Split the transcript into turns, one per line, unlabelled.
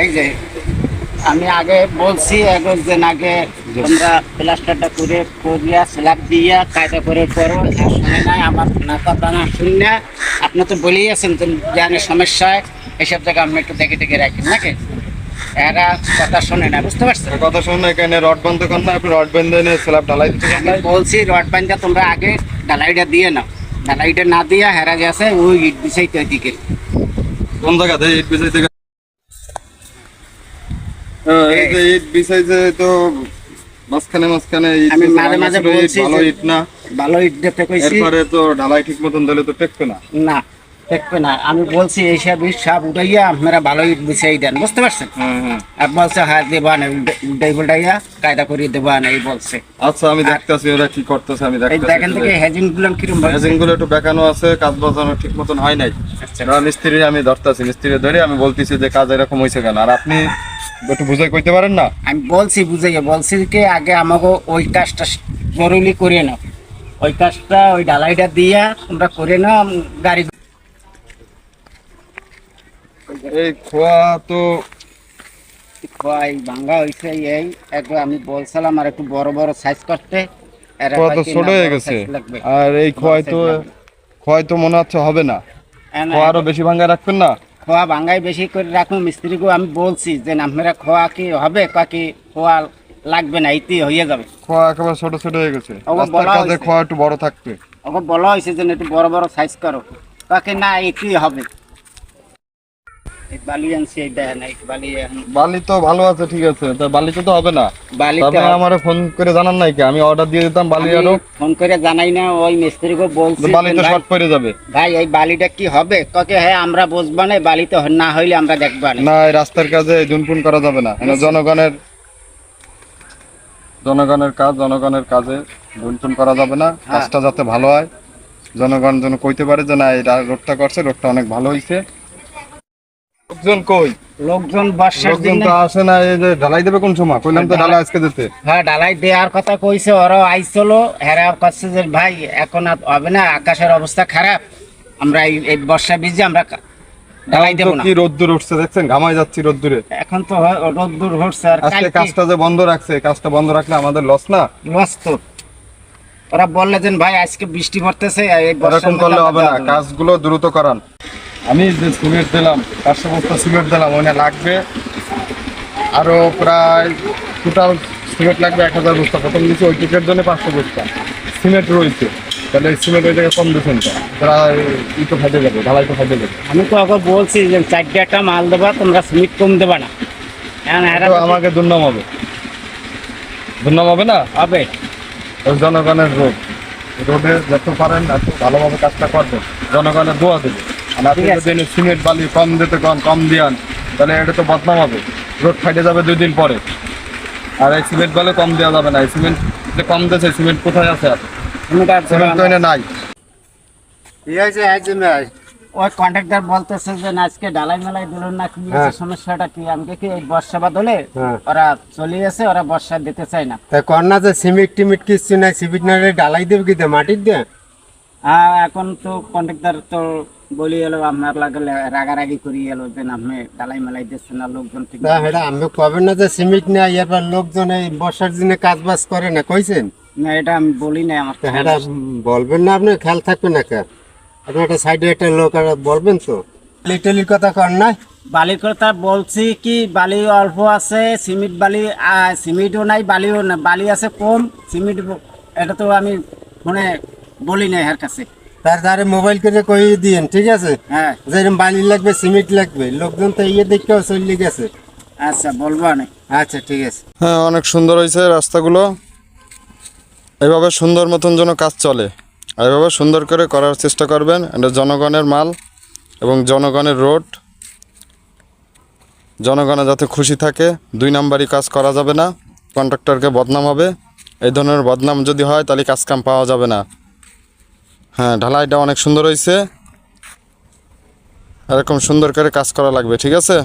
এই যে আমি আগে বলছি একজন আগে তোমরা প্লাস্টারটা করে করিয়া স্ল্যাব দিয়া কায়দা করে করো আর শুনে নাই আমার না কথা না শুনে আপনি তো বলেই আছেন তো জানি সমস্যা হয় এসব জায়গা আপনি একটু দেখে দেখে রাখেন নাকি? এরা কথা শোনে না বুঝতে পারছেন?
কথা শুনে এখানে রড বন্ধ করেন আপনি রড স্ল্যাব ঢালাই দিতে
বলছি রড বান্ধা তোমরা আগে ডালাইটা দিয়ে নাও। না দিয়া হেরা গেছে ওই ইট বিছাইতে ওইদিকে।
কোন জায়গাতে ইট বিছাইতে ইট বিছাইছে তো মাঝখানে মাঝখানে
আমি মাঝে মাঝে বলছি
ভালো ইট না।
ভালো ইট দিতে কইছি
এরপরে তো ঢালাই ঠিক মতন দিলে তো টেকবে না।
না দেখবে না। আমি বলছি এইসব ইট সব উঠাইয়া আপনারা ভালো ইট বিছাই দেন বুঝতে পারছেন?
হ্যাঁ হ্যাঁ।
আর বলছে দেবা না উল্টাই উল্টাইয়া কায়দা করিয়ে দেবা না এই বলছে।
আচ্ছা আমি দেখতেছি ওরা কি করতেছে আমি
এই দেখেন থেকে হেজিংগুলো কিরম
ম্যাজিংগুলো একটু বেকানো আছে কাজ বাজানো ঠিক মতন হয় নাই।
আচ্ছা।
মিস্ত্রি আমি ধরতেছি মিস্ত্রি ধরে আমি বলতেছি যে কাজ এরকম হয়েছে কেন? আর আপনি একটু বুঝাই কইতে পারেন না?
আমি বলছি বুঝাইয়া বলছি কি আগে আমাকে ওই কাজটা জরুরি করে নাও। ওই কাজটা ওই ডালাইটা দিয়া তোমরা করে নাও গাড়ি
এই খোয়া তো
খোয়াই ভাঙ্গা হয়েছে এই। একবার আমি বলছিলাম আর একটু বড় বড় সাইজ করতে।
খোয়া তো ছোট হয়ে গেছে। আর এই খোয়াই তো খোয়াই তো মনে হচ্ছে হবে না।
হ্যাঁ, না,
খোয়া আরও বেশি ভাঙ্গা রাখবেন না?
খোয়া ভাঙ্গাই বেশি করে রাখুন মিস্ত্রিকেও আমি বলছি যে আপনারা খোয়া কি হবে কাকি খোয়া লাগবে না ইতি হয়ে যাবে।
খোয়া একেবারে ছোট ছোট হয়ে গেছে।
ওগো
রাস্তার কাজে খোয়া একটু বড় থাকবে
ওকে বলা হয়েছে যে একটু বড় বড় সাইজ করো। কাকে না ইতি হবে। বালি আনছি এই দেন এই বালি
বালি তো ভালো আছে ঠিক আছে তা বালিতে তো হবে না।
বালিতে
তবে আমার ফোন করে জানান নাই কি? আমি অর্ডার দিয়ে দিতাম বালি আরও।
ফোন করে জানাই না ওই মিস্ত্রিকে বলছি
তো বালি তো শর্ট পড়ে যাবে।
ভাই এই বালিটা কি হবে? কাকে হ্যাঁ আমরা বুঝব না না হইলে আমরা দেখব না।
এই রাস্তার কাজে জুনপুন করা যাবে না। জনগণের জনগণের কাজ জনগণের কাজে জুনপুন করা যাবে না।
হ্যাঁ।
কাজটা যাতে ভালো হয় জনগণ যেন কইতে পারে যে না এই রোডটা করছে রোডটা অনেক ভালো হয়েছে লোকজন কই?
লোকজন
লোকজন
দিনে
তো আসে না এই যে ঢালাই দেবে কোন সময়? কইলাম তো ঢালাই আজকে দিতে।
হ্যাঁ ডালাই দেওয়ার কথা কইছে ওরাও আইছিল হেরা যে ভাই এখন হবে না আকাশের অবস্থা খারাপ। আমরা এই বর্ষা ভিজে আমরা ডালাই দেবো
তো
না।
কি রোদ্দুর উঠছে দেখছেন? ঘামাই যাচ্ছি রোদ্দুরে।
এখন তো রোদ্দুর হচ্ছে আর
আজকে কাজটা যে বন্ধ রাখছে কাজটা বন্ধ রাখলে আমাদের লস না?
ব্যস্ত ওরা বললে যে ভাই আজকে বৃষ্টি পড়তেছে এই মধ্যে
করলে হবে না। কাজগুলো দ্রুত করান। আমি যে সিমেন্ট দিলাম পাঁচশো বস্তা সিমেন্ট দিলাম ওখানে লাগবে আরও প্রায় টোটাল সিমেন্ট লাগবে এক হাজার বস্তা। প্রথম দিচ্ছি ওই টিকের জন্য পাঁচশো বস্তা। সিমেন্ট রয়েছে তাহলে সিমেন্ট ওই জায়গায় কম দিচ্ছেন তারা ই তো ফাটে যাবে ঢালাই তো ফাটে যাবে।
আমি তো আবার বলছি যে চারটে একটা মাল দেবা তোমরা সিমিট কম দেবা না।
আমাকে দুর্নাম হবে। দুর্নাম হবে না?
হবে।
জনগণের রোড রোডে যত পারেন এত ভালোভাবে কাজটা করবেন জনগণের দোয়া দেবে আর আপনি
ঠিক আছে।
যদি সিমেন্ট বালি কম দিতে কম কম দিয়ান তাহলে এটা তো বদনাম হবে। রোড ফাইটে যাবে দুই দিন পরে। আর এই সিমেন্ট বালি কম দেওয়া যাবে না। এই সিমেন্ট যে কম দিয়েছে সিমেন্ট কোথায় আছে আর?
সিমেন্ট
তো
না।
এনে নাই।
ওই কন্ট্রাক্টর বলতেছে যে আজকে ডালাই মেলাই দিল না কি আছে সমস্যাটা কি? আমি দেখি এই বর্ষা বাদলে
হ্যাঁ।
ওরা চলে গেছে ওরা বর্ষা দিতে চায় না।
তা কন্যা যে সিমেন্ট টিমিট কিছু নাই। সিমেন্ট না ডালাই দেবে কি মাটির দিয়ে?
এখন তো কন্ট্রাক্টর তো বলি এলো আপনার লাগলে রাগারাগি করি এলো যে আপনি ডালাই মেলাই দিচ্ছেন না লোকজন ঠিক
না হেটা আমি কবেন না যে সিমেন্ট না এরপর লোকজন এই বর্ষার দিনে কাজ বাজ করে না কইছেন?
না এটা আমি বলি না আমার
হেটা বলবেন না আপনি খেয়াল থাকবে না কে। আপনি একটা সাইডে একটা লোক আর বলবেন তো। লিটলির কথা কর না।
বালি কথা বলছি কি বালি অল্প আছে সিমেন্ট বালি সিমেন্টও নাই বালিও না বালি আছে কম সিমেন্ট এটা তো আমি ফোনে বলি না এর কাছে।
তার ধারে মোবাইল করে কই দিয়েন ঠিক আছে?
হ্যাঁ।
যেরকম বালি লাগবে সিমেন্ট লাগবে লোকজন তো ইয়ে দেখেও চলে গেছে।
আচ্ছা বলব না
আচ্ছা ঠিক আছে।
হ্যাঁ অনেক সুন্দর হয়েছে রাস্তাগুলো। এভাবে সুন্দর মতন যেন কাজ চলে। আর এভাবে সুন্দর করে করার চেষ্টা করবেন। এটা জনগণের মাল এবং জনগণের রোড। জনগণে যাতে খুশি থাকে দুই নাম্বারই কাজ করা যাবে না। কন্ট্রাক্টরকে বদনাম হবে। এই ধরনের বদনাম যদি হয় তাহলে কাজ কাম পাওয়া যাবে না। হ্যাঁ ঢালাইটা অনেক সুন্দর হয়েছে এরকম সুন্দর করে কাজ করা লাগবে ঠিক আছে?